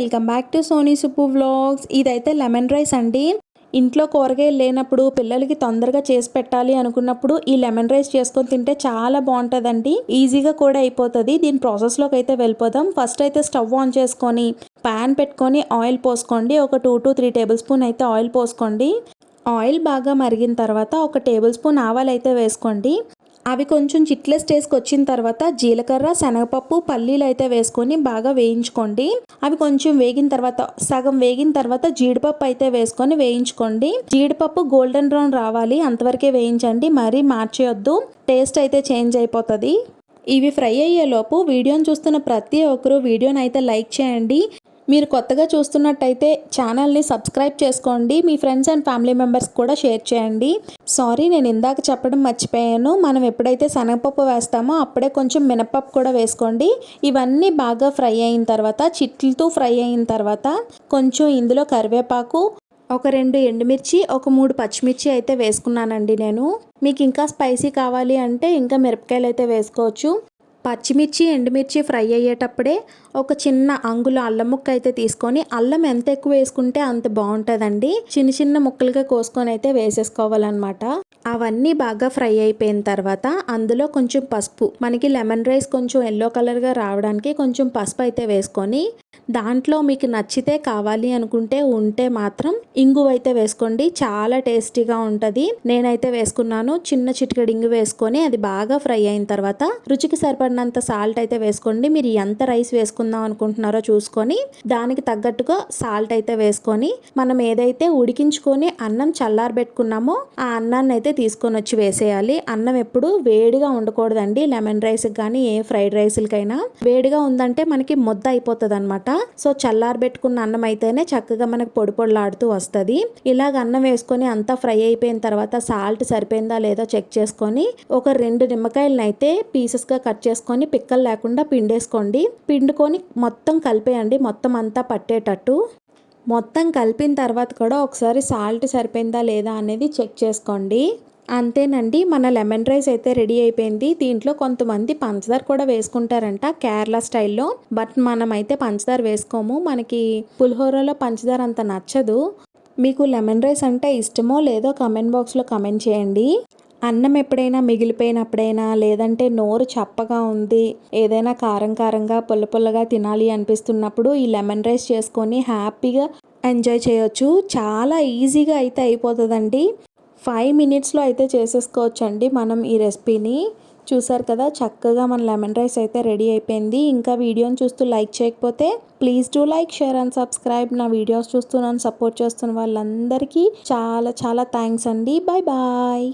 Welcome back to Soni Suppu vlogs. ఇదైతే lemon rice అండి. ఇంట్లో కూరగాయలు లేనప్పుడు పిల్లలకి తొందరగా చేసి పెట్టాలి అనుకున్నప్పుడు ఈ లెమన్ రైస్ చేసుకొని తింటే చాలా బాగుంటుందండి. ఈజీగా కూడా అయిపోతుంది. దీని ప్రాసెస్లోకి అయితే వెళ్ళిపోదాం. ఫస్ట్ అయితే స్టవ్ ఆన్ చేసుకొని ప్యాన్ పెట్టుకొని ఆయిల్ పోసుకోండి. ఒక two to three tablespoon అయితే ఆయిల్ పోసుకోండి. ఆయిల్ బాగా మరిగిన తర్వాత ఒక టేబుల్ స్పూన్ ఆవాలు అయితే వేసుకోండి. అవి కొంచెం చిట్ల స్టేజ్కి వచ్చిన తర్వాత జీలకర్ర శనగపప్పు పల్లీలు అయితే వేసుకొని బాగా వేయించుకోండి. అవి కొంచెం వేగిన తర్వాత సగం వేగిన తర్వాత జీడిపప్పు అయితే వేసుకొని వేయించుకోండి. జీడిపప్పు గోల్డెన్ బ్రౌన్ రావాలి అంతవరకే వేయించండి. మరీ మార్చేయొద్దు. టేస్ట్ అయితే చేంజ్ అయిపోతుంది. ఇవి ఫ్రై అయ్యేలోపు వీడియోని చూస్తున్న ప్రతి ఒక్కరూ వీడియోని అయితే లైక్ చేయండి. మీరు కొత్తగా చూస్తున్నట్టయితే ఛానల్ని సబ్స్క్రైబ్ చేసుకోండి. మీ ఫ్రెండ్స్ అండ్ ఫ్యామిలీ మెంబర్స్ కూడా షేర్ చేయండి. సారీ నేను ఇందాక చెప్పడం మర్చిపోయాను. మనం ఎప్పుడైతే శనగపప్పు వేస్తామో అప్పుడే కొంచెం మినపప్పు కూడా వేసుకోండి. ఇవన్నీ బాగా ఫ్రై అయిన తర్వాత చిట్లతో ఫ్రై అయిన తర్వాత కొంచెం ఇందులో కరివేపాకు ఒక రెండు ఎండుమిర్చి ఒక మూడు పచ్చిమిర్చి అయితే వేసుకున్నానండి నేను. మీకు ఇంకా స్పైసీ కావాలి అంటే ఇంకా మిరపకాయలు అయితే వేసుకోవచ్చు. పచ్చిమిర్చి ఎండుమిర్చి ఫ్రై అయ్యేటప్పుడే ఒక చిన్న అంగుళ అల్లం ముక్క అయితే తీసుకొని అల్లం ఎంత ఎక్కువ వేసుకుంటే అంత బాగుంటుందండి. చిన్న చిన్న ముక్కలుగా కోసుకొని అయితే వేసేసుకోవాలన్నమాట. అవన్నీ బాగా ఫ్రై అయిపోయిన తర్వాత అందులో కొంచెం పసుపు మనకి లెమన్ రైస్ కొంచెం ఎల్లో కలర్గా రావడానికి కొంచెం పసుపు అయితే వేసుకొని దాంట్లో మీకు నచ్చితే కావాలి అనుకుంటే ఉంటే మాత్రం ఇంగు అయితే వేసుకోండి. చాలా టేస్టీగా ఉంటుంది. నేనైతే వేసుకున్నాను. చిన్న చిటికెడు ఇంగు వేసుకొని అది బాగా ఫ్రై అయిన తర్వాత రుచికి సరిపడినంత సాల్ట్ అయితే వేసుకోండి. మీరు ఎంత రైస్ వేసుకుందాం అనుకుంటున్నారో చూసుకొని దానికి తగ్గట్టుగా సాల్ట్ అయితే వేసుకొని మనం ఏదైతే ఉడికించుకొని అన్నం చల్లారబెట్టుకున్నామో ఆ అన్నాన్ని అయితే తీసుకొని వచ్చి వేసేయాలి. అన్నం ఎప్పుడు వేడిగా ఉండకూడదండి. లెమన్ రైస్ కానీ ఏ ఫ్రైడ్ రైస్లకైనా వేడిగా ఉందంటే మనకి ముద్ద అయిపోతుంది అనమాట సో చల్లారబెట్టుకున్న అన్నం అయితేనే చక్కగా మనకు పొడి పొడిలాడుతూ వస్తుంది. ఇలాగ అన్నం వేసుకొని అంతా ఫ్రై అయిపోయిన తర్వాత సాల్ట్ సరిపోయిందా లేదో చెక్ చేసుకొని ఒక రెండు నిమ్మకాయలను అయితే పీసెస్గా కట్ చేసుకొని పిక్కలు లేకుండా పిండేసుకోండి. పిండుకొని మొత్తం కలిపేయండి. మొత్తం అంతా పట్టేటట్టు. మొత్తం కలిపిన తర్వాత కూడా ఒకసారి సాల్ట్ సరిపోయిందా లేదా అనేది చెక్ చేసుకోండి. అంతేనండి మన లెమన్ రైస్ అయితే రెడీ అయిపోయింది. దీంట్లో కొంతమంది పంచదార కూడా వేసుకుంటారంట కేరళ స్టైల్లో. బట్ మనం అయితే పంచదార వేసుకోము. మనకి పులిహోరలో పంచదార అంత నచ్చదు. మీకు లెమన్ రైస్ అంటే ఇష్టమో లేదో కమెంట్ బాక్స్లో కమెంట్ చేయండి. అన్నం ఎప్పుడైనా మిగిలిపోయినప్పుడైనా లేదంటే నోరు చప్పగా ఉంది ఏదైనా కారం కారంగా పుల్ల పుల్లగా తినాలి అనిపిస్తున్నప్పుడు ఈ లెమన్ రైస్ చేసుకొని హ్యాపీగా ఎంజాయ్ చేయొచ్చు. చాలా ఈజీగా అయితే అయిపోతుందండి. ఫైవ్ మినిట్స్లో అయితే చేసేసుకోవచ్చు అండి మనం ఈ రెసిపీని. చూసారు కదా చక్కగా మన లెమన్ రైస్ అయితే రెడీ అయిపోయింది. ఇంకా వీడియోని చూస్తూ లైక్ చేయకపోతే please do like share and subscribe. నా వీడియోస్ చూస్తూ నన్ను సపోర్ట్ చేస్తున్న వాళ్ళందరికీ చాలా చాలా థ్యాంక్స్ అండి. Bye bye.